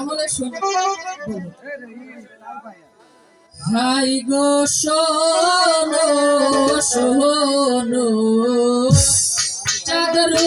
তাহলে শুনে হাই গো শোনো শোনো। চাদরু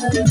Thank.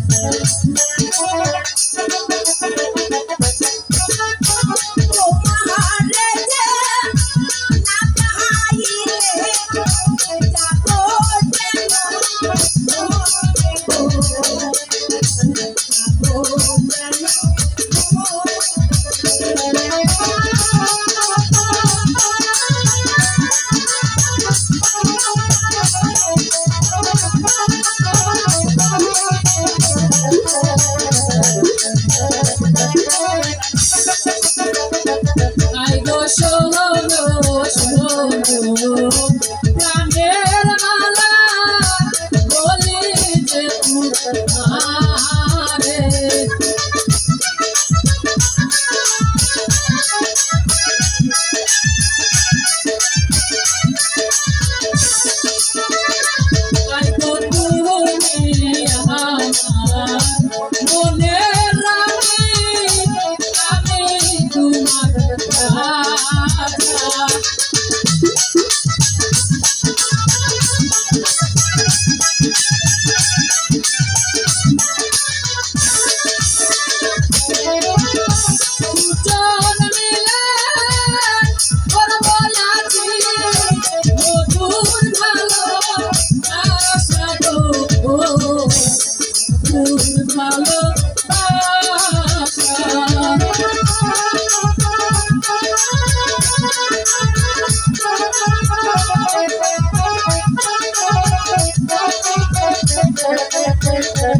শোনো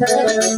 দুজন